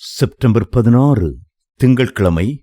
September பதினாறு திங்கட்கிழமை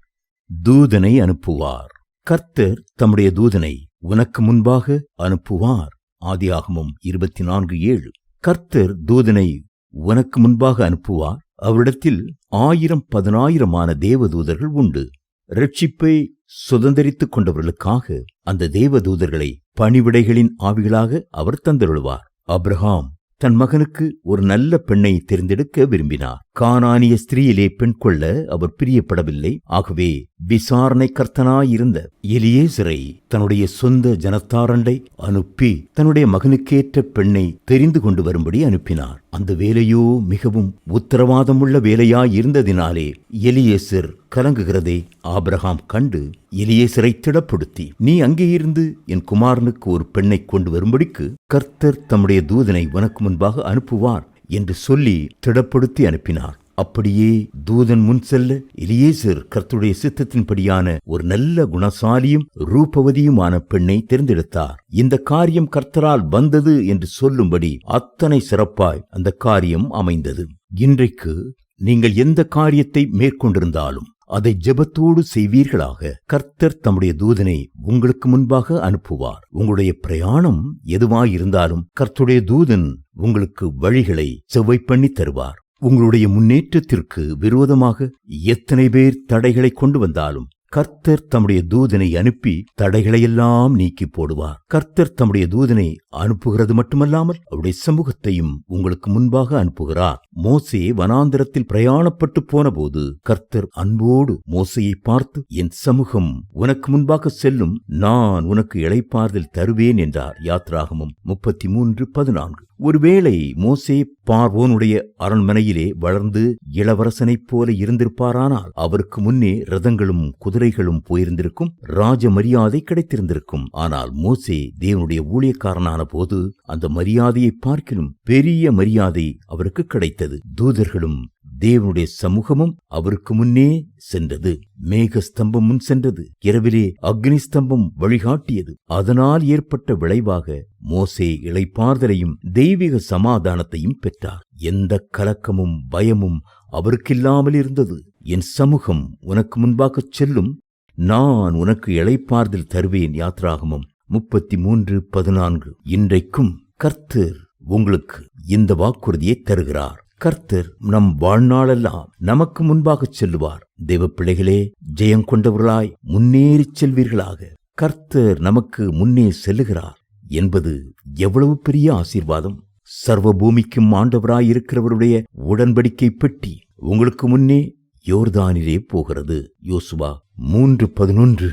தூதனை அனுப்புவார். கர்த்தர் தம்முடைய தூதனை உனக்கு முன்பாக அனுப்புவார். ஆதியாகமும் இருபத்தி நான்கு ஏழு. கர்த்தர் தூதனை உனக்கு முன்பாக அனுப்புவார். அவரிடத்தில் ஆயிரம் பதினாயிரமான தேவதூதர்கள் உண்டு. ரட்சிப்பை சுதந்தரித்துக் கொண்டவர்களுக்காக அந்த தேவதூதர்களை பணிவிடைகளின் ஆவிகளாக அவர் தந்தருள்வார். அப்ரஹாம் தன் மகனுக்கு ஒரு நல்ல பெண்ணை தேர்ந்தெடுக்க விரும்பினார். கானானிய ஸ்திரீயிலே பெண் கொள்ள அவர் பிரியப்படவில்லை. ஆகவே விசாரணை கர்த்தனாயிருந்த எலியேசரை தன்னுடைய சொந்த ஜனத்தாரண்டை அனுப்பி தன்னுடைய மகனுக்கேற்ற பெண்ணை தெரிந்து கொண்டு வரும்படி அனுப்பினார். அந்த வேலையோ மிகவும் உத்தரவாதமுள்ள வேலையாயிருந்ததினாலே எலியேசர் கலங்குகிறதை ஆபிரகாம் கண்டு எலியேசரை திடப்படுத்தி நீ அங்கேயிருந்து என் குமாரனுக்கு ஒரு பெண்ணை கொண்டு வரும்படிக்கு கர்த்தர் தம்முடைய தூதனை உனக்கு முன்பாக அனுப்புவார். என்று சொல்லி திடப்படுத்தி அனுப்பினார். அப்படியே தூதன் முன் செல்ல எலியேசர் கர்த்துடைய சித்தத்தின்படியான ஒரு நல்ல குணசாலியும் ரூபவதியுமான பெண்ணை தேர்ந்தெடுத்தார். இந்த காரியம் கர்த்தரால் வந்தது என்று சொல்லும்படி அத்தனை சிறப்பாய் அந்த காரியம் அமைந்தது. இன்றைக்கு நீங்கள் எந்த காரியத்தை மேற்கொண்டிருந்தாலும் அதை ஜெபத்தோடு செய்வீர்களாக. கர்த்தர் தம்முடைய தூதனை உங்களுக்கு முன்பாக அனுப்புவார். உங்களுடைய பிரயாணம் எதுவாயிருந்தாலும் கர்த்துடைய தூதன் உங்களுக்கு வழிகளை செவ்வை பண்ணி தருவார். உங்களுடைய முன்னேற்றத்திற்கு விரோதமாக எத்தனை பேர் தடைகளை கொண்டு வந்தாலும் கர்த்தர் தம்முடைய தூதனை அனுப்பி தடைகளையெல்லாம் நீக்கி போடுவார். கர்த்தர் தம்முடைய தூதனை அனுப்புகிறது மட்டுமல்லாமல் அவருடைய சமூகத்தையும் உங்களுக்கு முன்பாக அனுப்புகிறார். மோசே வனாந்திரத்தில் பிரயாணப்பட்டு போனபோது கர்த்தர் அன்போடு மோசையை பார்த்து என் சமூகம் உனக்கு முன்பாக செல்லும் நான் உனக்கு இழைப்பார்தல் தருவேன் என்றார். யாத்ராகமும் முப்பத்தி மூன்று பதினான்கு. ஒருவேளை மோசே பார்வோனுடைய அரண்மனையிலே வளர்ந்து இளவரசனைப் போல இருந்திருப்பாரானால் அவருக்கு முன்னே ரதங்களும் குதிரைகளும் போயிருந்திருக்கும் ராஜ மரியாதை கிடைத்திருந்திருக்கும். ஆனால் மோசே தேவனுடைய ஊழியக்காரனான போது அந்த மரியாதையை பார்க்கிலும் பெரிய மரியாதை அவருக்கு கிடைத்தது. தூதர்களும் தேவனுடைய சமூகமும் அவருக்கு முன்னே சென்றது. மேக ஸ்தம்பம் முன் சென்றது. இரவிலே அக்னி ஸ்தம்பம் வழிகாட்டியது. அதனால் ஏற்பட்ட விளைவாக மோசே இளைப்பார்தலையும் தெய்வீக சமாதானத்தையும் பெற்றார். எந்த கலக்கமும் பயமும் அவருக்கில்லாமல் இருந்தது. என் சமூகம் உனக்கு முன்பாகச் செல்லும். நான் உனக்கு இளைப்பார்தல் தருவேன் யாத்ராகமும் முப்பத்தி மூன்று பதினான்கு. இன்றைக்கும் கர்த்தர் உங்களுக்கு இந்த வாக்குறுதியை தருகிறார். கர்த்தர் நம் வாழ்நாளெல்லாம் நமக்கு முன்பாகச் செல்லுவார். தெய்வ பிள்ளைகளே ஜெயம் கொண்டவர்களாய் முன்னேறிச் செல்வீர்களாக. கர்த்தர் நமக்கு முன்னே செல்லுகிறார் என்பது எவ்வளவு பெரிய ஆசீர்வாதம். சர்வ பூமிக்கும் ஆண்டவராய் இருக்கிறவருடைய உடன்படிக்கை பெட்டி உங்களுக்கு முன்னே யோர்தானிலே போகிறது. யோசுவா மூன்று பதினொன்று.